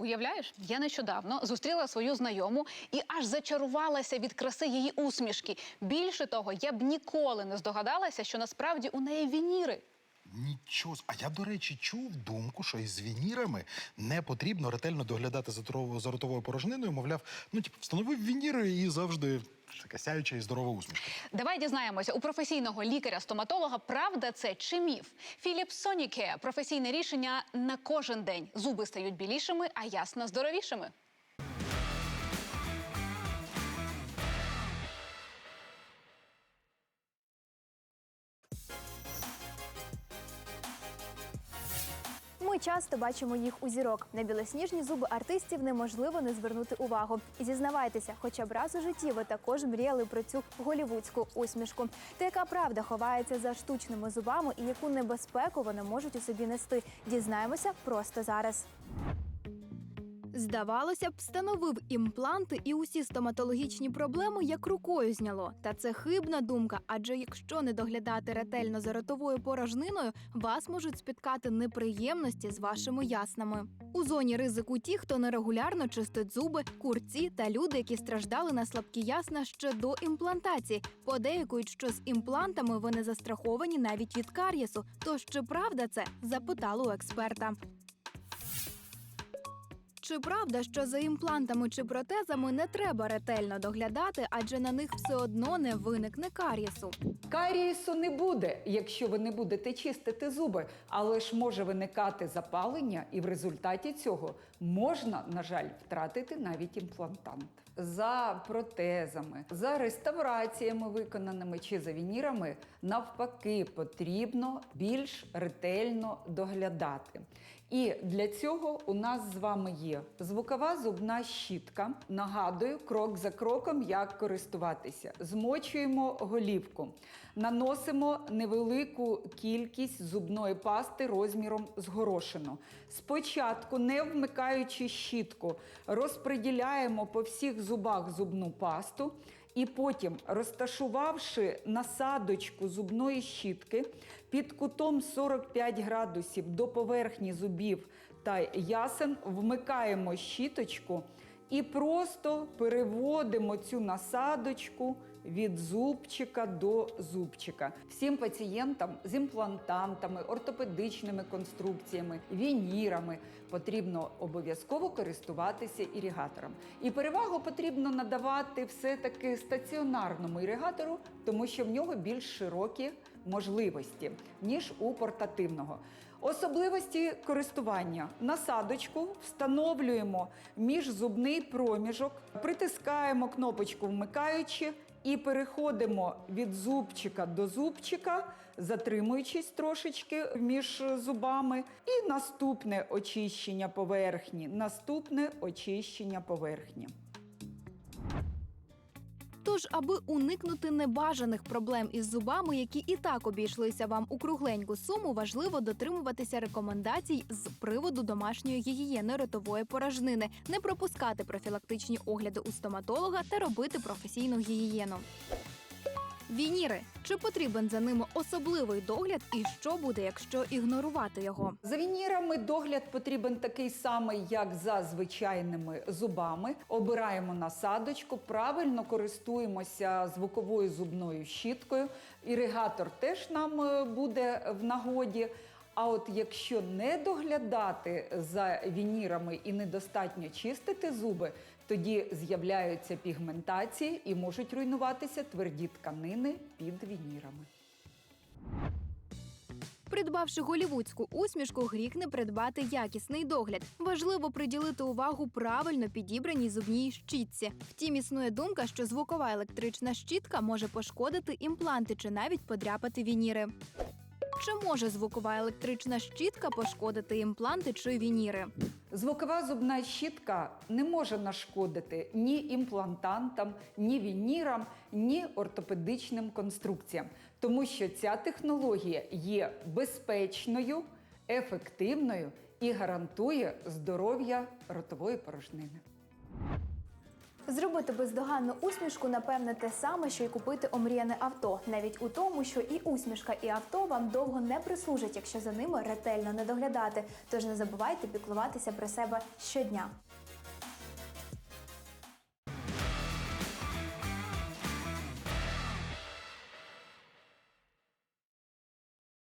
Уявляєш, я нещодавно зустріла свою знайому і аж зачарувалася від краси її усмішки. Більше того, я б ніколи не здогадалася, що насправді у неї вініри. Нічого. А я, до речі, чув думку, що із вінірами не потрібно ретельно доглядати за ротовою порожниною. Мовляв, ну типу, встановив вініри і завжди така сяюча і здорова усмішка. Давай дізнаємося у професійного лікаря-стоматолога, правда це чи міф. Філіп Соніке професійне рішення на кожен день. Зуби стають білішими, а ясна здоровішими. Часто бачимо їх у зірок. На білосніжні зуби артистів неможливо не звернути увагу. І зізнавайтеся, хоча б раз у житті ви також мріяли про цю голівудську усмішку. Та яка правда ховається за штучними зубами і яку небезпеку вони можуть у собі нести? Дізнаємося просто зараз. Здавалося б, встановив імпланти і усі стоматологічні проблеми як рукою зняло. Та це хибна думка, адже якщо не доглядати ретельно за ротовою порожниною, вас можуть спіткати неприємності з вашими яснами. У зоні ризику ті, хто нерегулярно чистить зуби, курці та люди, які страждали на слабкі ясна ще до імплантації. Подейкують, що з імплантами ви не застраховані навіть від кар'єсу. Тож чи правда це? запитали у експерта. Чи правда, що за імплантами чи протезами не треба ретельно доглядати, адже на них все одно не виникне кар'єсу? Карієсу не буде, якщо ви не будете чистити зуби, але ж може виникати запалення, і в результаті цього можна, на жаль, втратити навіть імплантант. За протезами, за реставраціями виконаними чи за вінірами, навпаки, потрібно більш ретельно доглядати. І для цього у нас з вами є звукова зубна щітка. Нагадую, крок за кроком, як користуватися. Змочуємо голівку, наносимо невелику кількість зубної пасти розміром з горошину. Спочатку, не вмикаючи щітку, розподіляємо по всіх зубах зубну пасту. І потім, розташувавши насадочку зубної щітки під кутом 45 градусів до поверхні зубів та ясен, вмикаємо щіточку і просто переводимо цю насадочку від зубчика до зубчика. Всім пацієнтам з імплантантами, ортопедичними конструкціями, вінірами потрібно обов'язково користуватися ірігатором. І перевагу потрібно надавати все-таки стаціонарному іригатору, тому що в нього більш широкі можливості, ніж у портативного. Особливості користування. Насадочку встановлюємо між зубний проміжок, притискаємо кнопочку вмикаючи і переходимо від зубчика до зубчика, затримуючись трошечки між зубами. І наступне очищення поверхні. Наступне очищення поверхні. Тож, аби уникнути небажаних проблем із зубами, які і так обійшлися вам у кругленьку суму, важливо дотримуватися рекомендацій з приводу домашньої гігієни ротової порожнини, не пропускати профілактичні огляди у стоматолога та робити професійну гігієну. Вініри чи потрібен за ними особливий догляд, і що буде, якщо ігнорувати його? За вінірами догляд потрібен такий самий, як за звичайними зубами. Обираємо насадочку, правильно користуємося звуковою зубною щіткою. Іригатор теж нам е, буде в нагоді. А от якщо не доглядати за вінірами і недостатньо чистити зуби, тоді з'являються пігментації і можуть руйнуватися тверді тканини під вінірами. Придбавши голівудську усмішку, гріх не придбати якісний догляд. Важливо приділити увагу правильно підібраній зубній щітці. Втім, існує думка, що звукова електрична щітка може пошкодити імпланти чи навіть подряпати вініри. Чи може звукова електрична щітка пошкодити імпланти чи вініри? Звукова зубна щітка не може нашкодити ні імплантантам, ні вінірам, ні ортопедичним конструкціям, тому що ця технологія є безпечною, ефективною і гарантує здоров'я ротової порожнини. Зробити бездоганну усмішку, напевне, те саме, що й купити омріяне авто, навіть у тому, що і усмішка, і авто вам довго не прислужать, якщо за ними ретельно не доглядати. Тож не забувайте піклуватися про себе щодня.